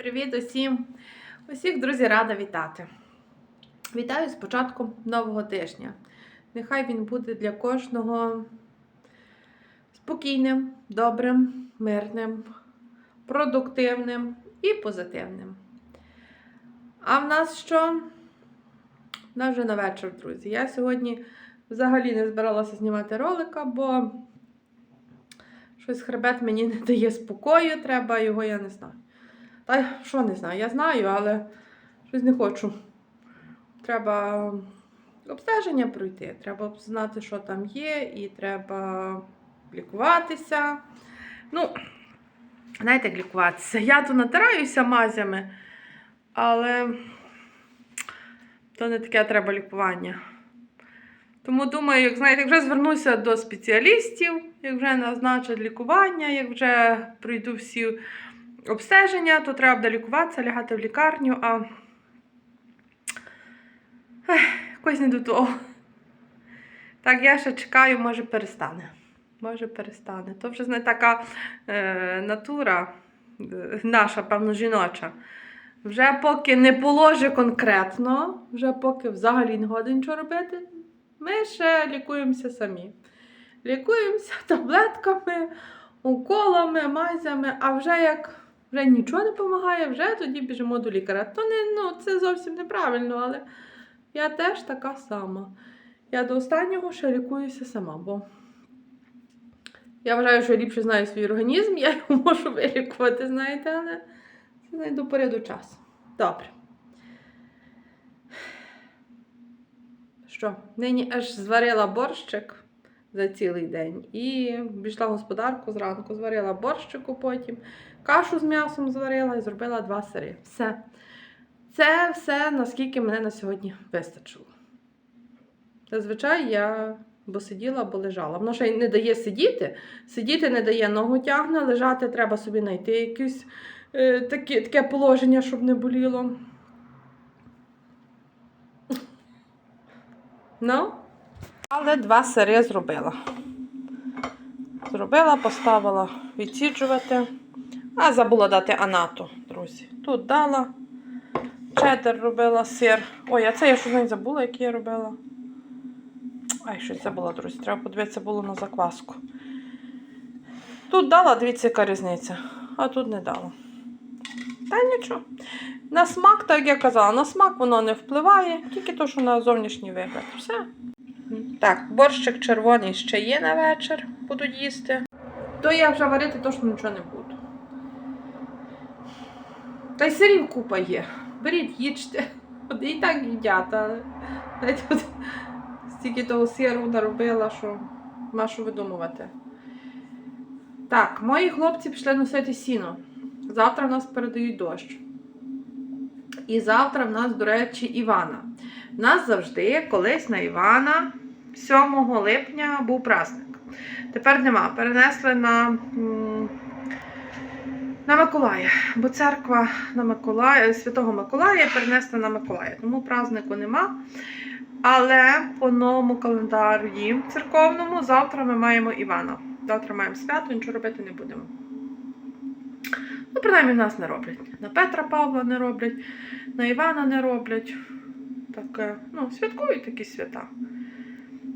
Привіт усім! Усіх, друзі, рада вітати. Вітаю з початком нового тижня. Нехай він буде для кожного спокійним, добрим, мирним, продуктивним і позитивним. А в нас що? В вже на вечір, друзі. Я сьогодні взагалі не збиралася знімати ролика, бо щось хребет мені не дає спокою, треба його, я не знаю. Та що не знаю, я знаю, але щось не хочу. Треба обстеження пройти, треба знати, що там є, і треба лікуватися. Ну, знаєте, як лікуватися. Я то натираюся мазями, але то не таке треба лікування. Тому думаю, як знаєте, як вже звернуся до спеціалістів, як вже назначать лікування, як вже пройду всі обстеження, то треба буде лікуватися, лягати в лікарню, а якось не до того. Так, я ще чекаю, може перестане. Може перестане. То вже не така е, натура е, наша, певно, жіноча. Вже поки не положе конкретно, вже поки взагалі не годин нічого робити, ми ще лікуємося самі. Лікуємося таблетками, уколами, мазями, а вже як вже нічого не допомагає, вже тоді біжимо до лікаря. То не, ну, це зовсім неправильно, але я теж така сама. Я до останнього ще лікуюся сама, бо я вважаю, що я ліпше знаю свій організм, я його можу вилікувати, знаєте, але це знайду поряду часу. Добре. Що, нині аж зварила борщик за цілий день. І пішла в господарку зранку, зварила борщику потім, кашу з м'ясом зварила і зробила два сири. Все. Це все, наскільки мене на сьогодні вистачило. Зазвичай я бо сиділа, або лежала. Воно ще й не дає сидіти. Сидіти не дає ногу тягне, лежати треба собі знайти якесь е, таке, таке положення, щоб не боліло. Ну, але два сири зробила. Зробила, поставила відсіджувати. А забула дати анату, друзі. Тут дала. Чеддер робила сир. Ой, а це я щось забула, який я робила. Ай, щось забула, друзі. Треба подивитися було на закваску. Тут дала, дивіться, яка різниця, а тут не дала. Та нічого. На смак, так як я казала, на смак воно не впливає, тільки то, що на зовнішній вигляд. Все. Так, борщик червоний ще є на вечір, буду їсти. То я вже варити точно нічого не буду. Та й сирів купа є. Беріть, їжте. От І так їдять, але знаєте, от стільки того сиру наробила, що нема що видумувати. Так, мої хлопці пішли носити сіно. Завтра в нас передають дощ. І завтра в нас, до речі, Івана. У нас завжди колись на Івана 7 липня був праздник. Тепер нема. Перенесли на, на Миколая. Бо церква на Миколая, Святого Миколая перенесли на Миколая. Тому празднику нема. Але по новому календарі церковному завтра ми маємо Івана. Завтра маємо свято, нічого робити не будемо. Ну, принаймні, в нас не роблять. На Петра Павла не роблять, на Івана не роблять. Таке, ну, святкують такі свята.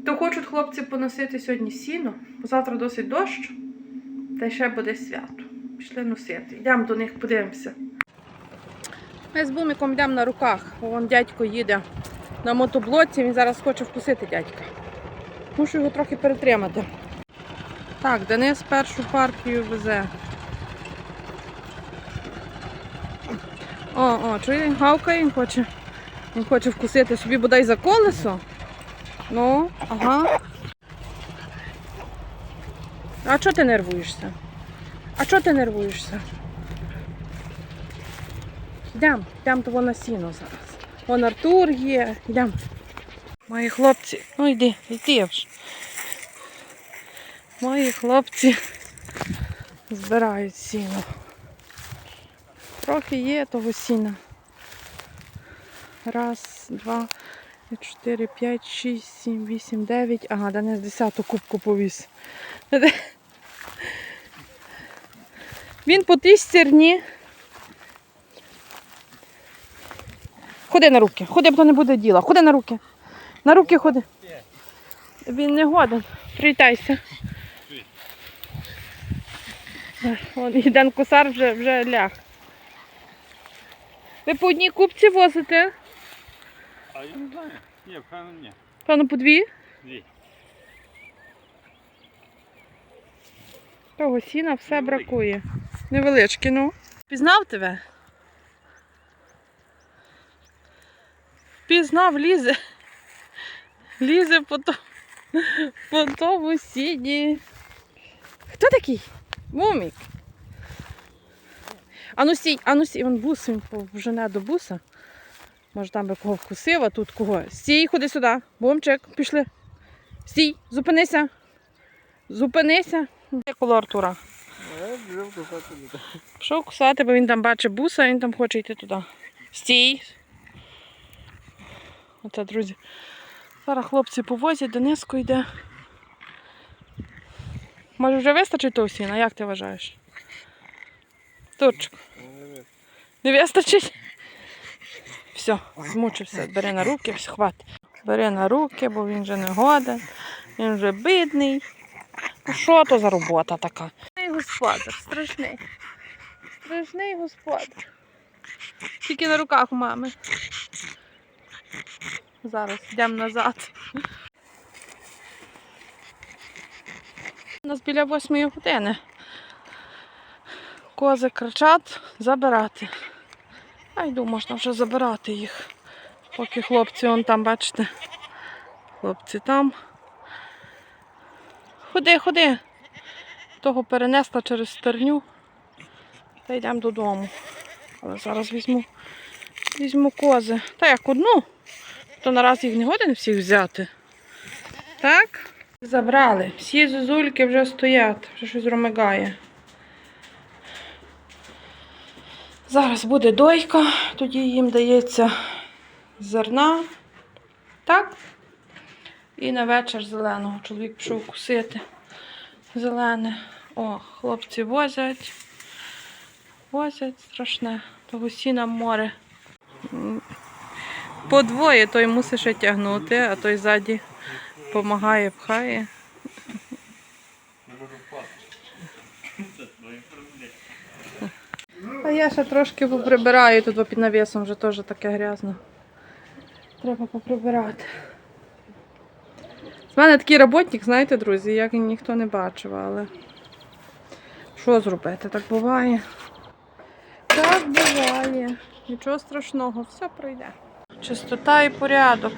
То хочуть хлопці поносити сьогодні сіно, бо завтра досить дощ, та ще буде свято. Пішли носити. Йдемо до них, подивимося. Ми з бумиком йдемо на руках. Вон дядько їде на мотоблоці, він зараз хоче вкусити дядька. Мушу його трохи перетримати. Так, Денис першу партію везе. О, о, чує, він гавкає, він хоче. Він хоче вкусити собі бодай за колесо. Ну, ага. А чого ти нервуєшся? А чого ти нервуєшся? Йдемо, йдемо того на сіно зараз. Вон Артур є, йдемо. Мої хлопці, ну йди, йди вже. Мої хлопці збирають сіно. Трохи є того сіна. Раз, два, чотири, п'ять, шість, сім, вісім, дев'ять. Ага, Денис десяту кубку повіз. Він по тій стерні Ходи на руки. Ходи, бо то не буде діла. Ходи на руки. На руки ходи. Він не годен. Привітайся. Вон Єден косар вже, вже ляг. Ви по одній купці возите? А я не знаю. Ні, певно, ні. Певно, по дві? Дві. Того сіна все Невеликі. бракує. Невеличкі, ну. Пізнав тебе? Пізнав, лізе. Лізе по, то, по тому сіні. Хто такий? Мумік. Ану стій, ану бус він вжене до буса. Може там би кого вкусив, а тут кого. Стій, ходи сюди. Бумчик, пішли. Стій, зупинися. Зупинися. Як коло Артура. Пішов кусати, бо він там бачить буса, він там хоче йти туди. Стій. Оце, друзі. Зараз хлопці повозять, Дениско йде. Може вже вистачить того сіна, як ти вважаєш? Турчик, не вистачить? Все, змучився. Бери на руки, все, хватить. Бери на руки, бо він вже не годен, він вже бідний. Що то за робота така? Страшний господар, страшний. Страшний господар. Тільки на руках у мами. Зараз йдемо назад. У нас біля восьмої години. Кози кричать забирати. А йду, можна вже забирати їх. Поки хлопці он там, бачите. Хлопці там. Ходи, ходи. Того перенесла через стерню. Та йдемо додому. Але зараз візьму, візьму кози. Та як одну, то наразі їх не годин всіх взяти. Так? Забрали. Всі зозульки вже стоять, вже щось ромигає. Зараз буде дойка, тоді їм дається зерна. Так? І на вечір зеленого. Чоловік пішов кусити. Зелене. О, хлопці возять. Возять страшне. Того сіна море. По двоє той мусить ще тягнути, а той ззаді допомагає, пхає. Я ще трошки поприбираю тут під навісом вже теж таке грязно. Треба поприбирати. З мене такий роботник, знаєте, друзі, як ніхто не бачив, але що зробити? Так буває. Так буває. Нічого страшного, все пройде. Чистота і порядок.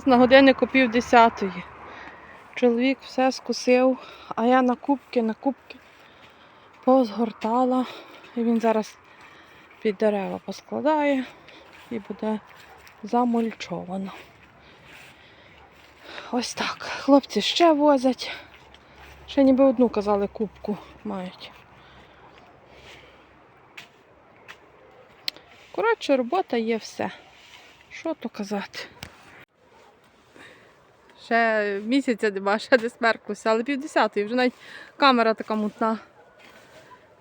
Нас на годиннику пів десятої. Чоловік все скусив, а я на кубки, на кубки позгортала. І він зараз під дерева поскладає і буде замульчовано. Ось так. Хлопці ще возять. Ще ніби одну казали кубку мають. Коротше, робота є все. Що то казати? Ще місяця нема, ще десь меркуся, але півдесятої, вже навіть камера така мутна.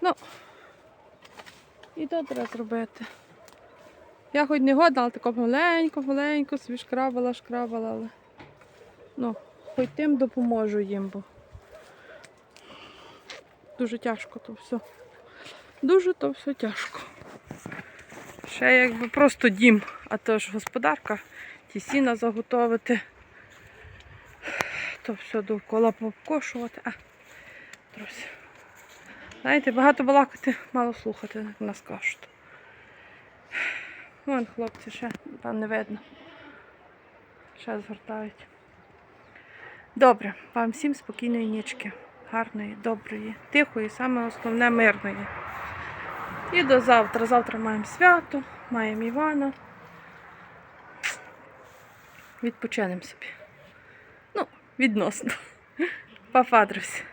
Ну, і то треба зробити. Я хоч не годна, але тако маленько, маленько собі шкрабала, шкрабала, але ну, хоч тим допоможу їм, бо дуже тяжко то все. Дуже то все тяжко. Ще якби просто дім, а то ж господарка, ті сіна заготовити. То все довкола покошувати. А, друзі. Знаєте, багато балакати, мало слухати, як нас кажуть. Вон хлопці ще, там не видно. Ще згортають. Добре, вам всім спокійної нічки. Гарної, доброї, тихої, саме основне мирної. І до завтра. Завтра маємо свято, маємо Івана. Відпочинемо собі. Відносно. Друзі.